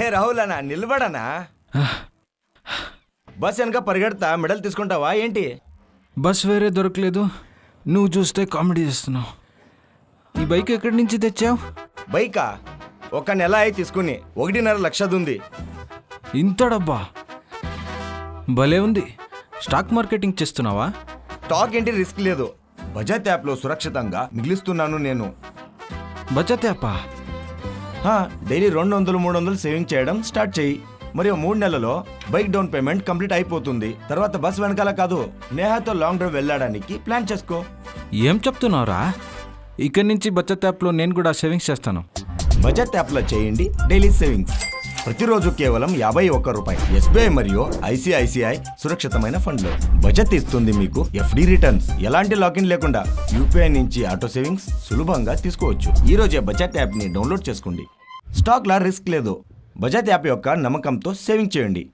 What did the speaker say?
ఏ రాహుల్ అన్నా నిలబడనా? బస్ వెనక పరిగెడతా మెడల్ తీసుకుంటావా ఏంటి? బస్ వేరే దొరకలేదు. నువ్వు చూస్తే కామెడీ చేస్తున్నావు. ఈ బైక్ ఎక్కడి నుంచి తెచ్చావు? బైకా? ఒక నెల అయి తీసుకుని ఒకటిన్నర లక్షది ఉంది ఇంత డబ్బా? భలే ఉంది. స్టాక్ మార్కెటింగ్ చేస్తున్నావా? స్టాక్ ఏంటి రిస్క్ లేదు. బజాజ్ యాప్లో సురక్షితంగా మిగిలిస్తున్నాను నేను. బచత్ యాపా? హా, డైలీ రెండు వందలు మూడు వందలు సేవింగ్ చేయడం స్టార్ట్ చేయి. మరియు మూడు నెలలో బైక్ డౌన్ పేమెంట్ కంప్లీట్ అయిపోతుంది. తర్వాత బస్ వెనకాల కాదు నేహాతో లాంగ్ డ్రైవ్ వెళ్ళడానికి ప్లాన్ చేసుకో. ఏం చెప్తున్నావురా? ఇక్కడి నుంచి బచత్ యాప్లో నేను కూడా సేవింగ్స్ చేస్తాను. బజాజ్ యాప్లో చేయండి డైలీ సేవింగ్స్. ప్రతిరోజు కేవలం యాభై ఒక్క రూపాయి. ఎస్బీఐ మరియు ఐసిఐసిఐ సురక్షితమైన ఫండ్లు. బచత్ ఇస్తుంది మీకు ఎఫ్డి రిటర్న్స్. ఎలాంటి లాగిన్ లేకుండా యూపీఐ నుంచి ఆటో సేవింగ్స్ సులభంగా తీసుకోవచ్చు. ఈ రోజే బజాజ్ యాప్ని డౌన్లోడ్ చేసుకోండి. స్టాక్ లా రిస్క్ లేదు. బజాజ్ యాప్ యొక్క నమ్మకంతో సేవింగ్ చేయండి.